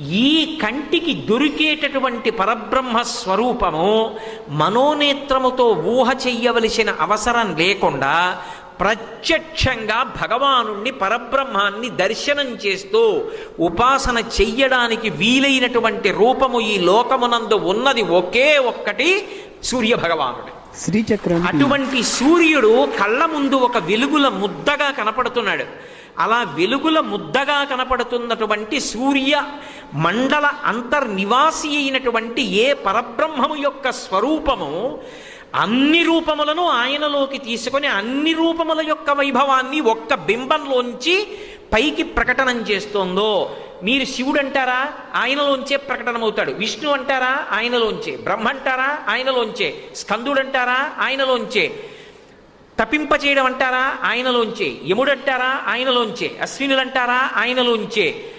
ఈ కంటికి దొరికేటటువంటి పరబ్రహ్మ స్వరూపము మనోనేత్రముతో ఊహ చెయ్యవలసిన అవసరం లేకుండా ప్రత్యక్షంగా భగవానుణ్ణి పరబ్రహ్మాన్ని దర్శనం చేస్తూ ఉపాసన చెయ్యడానికి వీలైనటువంటి రూపము ఈ లోకమునందు ఉన్నది ఒకే ఒక్కటి సూర్యభగవానుడే. శ్రీచక్రం అటువంటి సూర్యుడు కళ్ళ ముందు ఒక వెలుగుల ముద్దగా కనపడుతున్నాడు. అలా వెలుగుల ముద్దగా కనపడుతున్నటువంటి సూర్య మండల అంతర్నివాసి అయినటువంటి ఏ పరబ్రహ్మము యొక్క స్వరూపము అన్ని రూపములను ఆయనలోకి తీసుకొని అన్ని రూపముల యొక్క వైభవాన్ని ఒక్క బింబంలోంచి పైకి ప్రకటనం చేస్తోందో మీరు శివుడు అంటారా ఆయనలోంచే ప్రకటనమవుతాడు. విష్ణు అంటారా? ఆయనలోంచే. బ్రహ్మ అంటారా? ఆయనలోంచే. స్కందుడు అంటారా ఆయనలోంచే. తప్పింపచేయడం అంటారా? ఆయనలోంచే. యముడు అంటారా ఆయనలోంచే. అశ్వినులు అంటారా ఆయనలోంచే.